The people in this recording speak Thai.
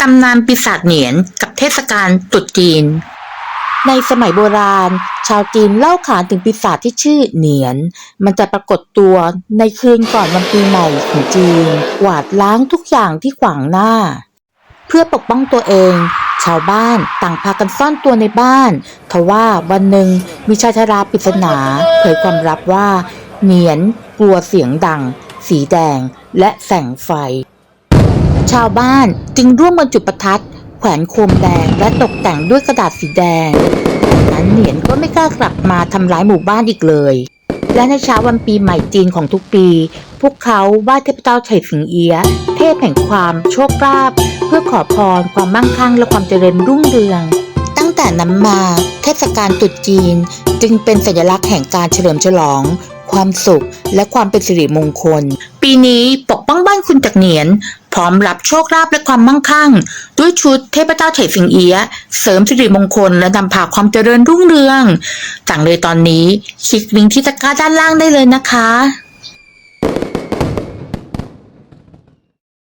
ตำนานปีศาจเหนียนกับเทศกาลตรุษจีน ในสมัยโบราณ ชาวจีนเล่าขานถึงปีศาจที่ชื่อเหนียน มันจะปรากฏตัวในคืนก่อนวันปีใหม่ของจีนกวาดล้างทุกอย่างที่ขวางหน้า เพื่อปกป้องตัวเอง ชาวบ้านต่างพากันซ่อนตัวในบ้านทว่าวันหนึ่งมีชายชราปริศนาเผยความลับว่า เหนียนกลัวเสียงดัง สีแดงและแสงไฟ ชาวบ้านจึงร่วมกันจุดประทัด แขวนโคมแดงและตกแต่งด้วยกระดาษสีแดงจากนั้นเหนียนก็ไม่กล้ากลับมาทำร้ายหมู่บ้านอีกเลย และในเช้าวันปีใหม่จีนของทุกปี พวกเขาไหว้เทพเจ้าไฉสิงเอียะเทพแห่งความโชคลาภเพื่อขอพรความมั่งคั่งและความเจริญรุ่งเรือง ตั้งแต่นั้นมาเทศกาลตรุษจีนจึงเป็นสัญลักษณ์แห่งการเฉลิมฉลองความสุขและความเป็นสิริมงคล ปีนี้ปกป้องบ้านคุณจากเหนียน ร้อมรับโชคลาภและความมั่งคั่ง ด้วยชุดเทพเจ้าเฉยสิงเอียะเสริมสิริมงคลและนำพาความเจริญรุ่งเรืองสั่งเลยตอนนี้คลิกลิงก์ที่ตะกร้าด้านล่างได้เลยนะคะ